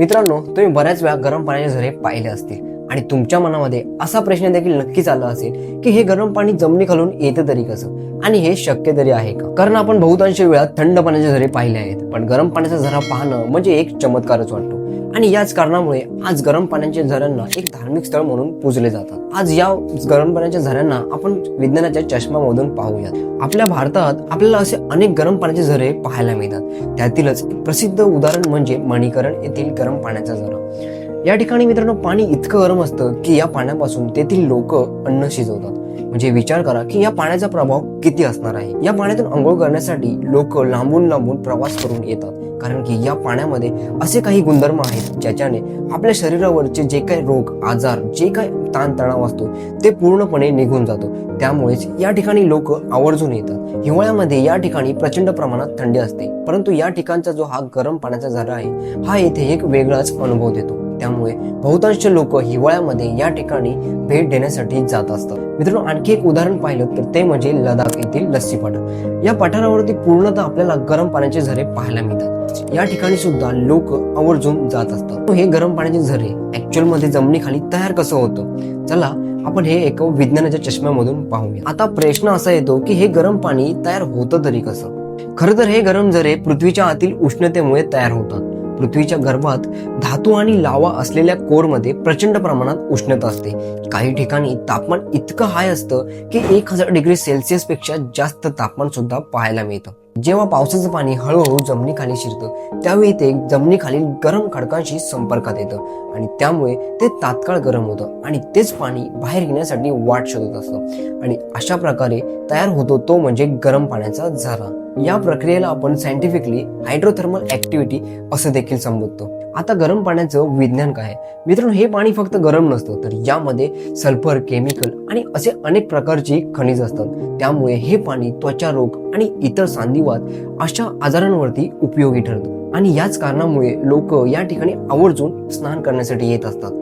मित्रांनो तुम्ही बऱ्याच वेळा गरम पाण्याचे झरे पाहिले असतील. आणि तुमच्या मनामध्ये असा प्रश्न देखील नक्कीच आला असेल की हे गरम पाणी जमिनी खालून येतं तरी कसं? आणि हे शक्य तरी आहे का? कारण आपण बहुतांश वेळा थंड पाण्याचे झरे पाहिले आहेत. पण गरम पाण्याचा झरा पाहणं म्हणजे एक चमत्कारच वाटतो. आणि याच कारणामुळे आज गरम पाण्याच्या झऱ्यांना एक धार्मिक स्थळ म्हणून पूजले जातात. आज या गरम पाण्याच्या झऱ्यांना आपण विज्ञानाच्या चष्म्यामधून पाहूयात. आपल्या भारतात आपल्याला असे अनेक गरम पाण्याचे झरे पाहायला मिळतात. त्यातीलच प्रसिद्ध उदाहरण म्हणजे मणीकरण येथील गरम पाण्याचा झरा. या ठिकाणी मित्रांनो पाणी इतकं गरम असतं की या पाण्यापासून तेथील लोक अन्न शिजवतात. म्हणजे विचार करा की या पाण्याचा प्रभाव किती असणार आहे? या पाण्यातून आंघोळ करण्यासाठी लोक लांबून लांबून प्रवास करून येतात. कारण की या पाण्यामध्ये असे काही गुणधर्म आहेत ज्याच्याने आपल्या शरीरावरचे जे काही रोग आजार जे काही ताणतणाव असतो ते पूर्णपणे निघून जातो. त्यामुळेच या ठिकाणी लोक आवर्जून येतात. हिवाळ्यामध्ये या ठिकाणी प्रचंड प्रमाणात थंडी असते. परंतु या ठिकाणचा जो हा गरम पाण्याचा झरा आहे हा येथे एक वेगळाच अनुभव देतो. त्यामुळे बहुतांश लोक हिवाळ्यामध्ये या ठिकाणी भेट देण्यासाठी जात असतात. मित्रांनो आणखी एक उदाहरण पाहिलं तर ते म्हणजे लडाख येथील लस्सी पठार या पठारावरती पूर्णतः आपल्याला गरम पाण्याचे झरे पाहायला मिळतात. या ठिकाणी सुद्धा लोक आवर्जून जात असतात. हे गरम पाण्याचे झरे ऍक्च्युअलमध्ये जमिनीखाली तयार कसं होतं? चला आपण हे एक विज्ञानाच्या चष्म्यामधून पाहूया. आता प्रश्न असा येतो की हे गरम पाणी तयार होतं तरी कसं? खरं तर हे गरम झरे पृथ्वीच्या आतील उष्णतेमुळे तयार होतात. पृथ्वीच्या गर्भात धातू आणि लावा असलेल्या कोरमध्ये प्रचंड प्रमाणात उष्णता असते. काही ठिकाणी तापमान इतकं हाय असतं की एक हजार डिग्री सेल्सिअसपेक्षा जास्त तापमान सुद्धा पाहायला मिळतं. जेव्हा पावसाचं पाणी हळूहळू जमिनीखाली शिरतं त्यावेळी ते जमिनीखालील गरम खडकांशी संपर्कात येतं आणि त्यामुळे ते तात्काळ गरम होतं आणि तेच पाणी बाहेर येण्यासाठी वाट शोधत असतं. आणि अशा प्रकारे तयार होतो तो म्हणजे गरम पाण्याचा झरा. या प्रक्रियेला आपण सायंटिफिकली हायड्रोथर्मल ऍक्टिव्हिटी असं देखील संबोधतो. आता गरम पाण्याचं विज्ञान काय आहे? मित्रांनो हे पाणी फक्त गरम नसतं तर यामध्ये सल्फर केमिकल आणि असे अनेक प्रकारची खनिज असतात. त्यामुळे हे पाणी त्वचा रोग आणि इतर सांधिवात अशा आजारांवरती उपयोगी ठरतं. आणि याच कारणामुळे लोक या ठिकाणी आवर्जून स्नान करण्यासाठी येत असतात.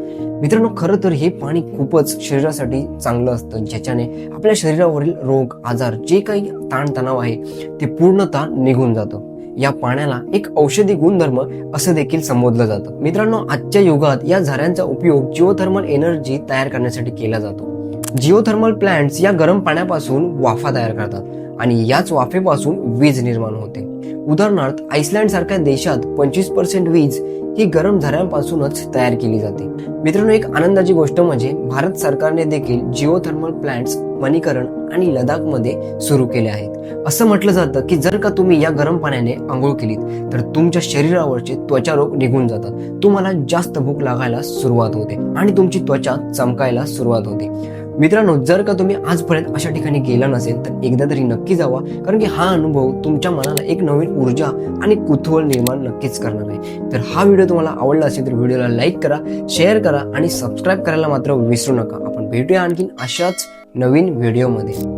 मित्रांनो खरं तर हे पाणी खूपच शरीरासाठी चांगलं असतं ज्याच्याने आपल्या शरीरावरील रोग आजार जे काही ताणतणाव आहे ते पूर्णतः निघून जातं. या पाण्याला एक औषधी गुणधर्म असं देखील संबोधलं जातं. मित्रांनो आजच्या युगात या झऱ्यांचा उपयोग जिओथर्मल एनर्जी तयार करण्यासाठी केला जातो. जिओथर्मल प्लांट्स या गरम पाण्यापासून वाफा तयार करतात. आणि याच वाफेपासून वीज निर्माण होते. उदाहरणार्थ आइसलँड सारख्या देशात पंचवीस पर्सेंट वीज ही गरम झऱ्यांपासूनच तयार केली जाते. मित्रांनो एक आनंदाची गोष्ट म्हणजे भारत सरकारने देखील जिओथर्मल प्लांट्स वनीकरण आणि लडाखमध्ये सुरू केले आहेत. असं म्हटलं जातं की जर का तुम्ही या गरम पाण्याने आंघोळ केलीत तर तुमच्या शरीरावरचे त्वचा रोग निघून जातात. तुम्हाला जास्त भूक लागायला सुरुवात होते आणि तुमची त्वचा चमकायला सुरुवात होते. मित्रांनो जर का तुम्ही आजपर्यंत अशा ठिकाणी गेला नसेल तर एकदा तरी नक्की जावा कारण की हा अनुभव तुमच्या मनाला एक नवीन ऊर्जा आणि कुतूहल निर्माण नक्कीच करणार आहे. तर हा व्हिडिओ तुम्हाला आवडला असेल तर व्हिडिओला लाईक करा शेअर करा आणि सबस्क्राईब करायला मात्र विसरू नका. आपण भेटूया आणखीन अशाच नवीन व्हिडिओमध्ये.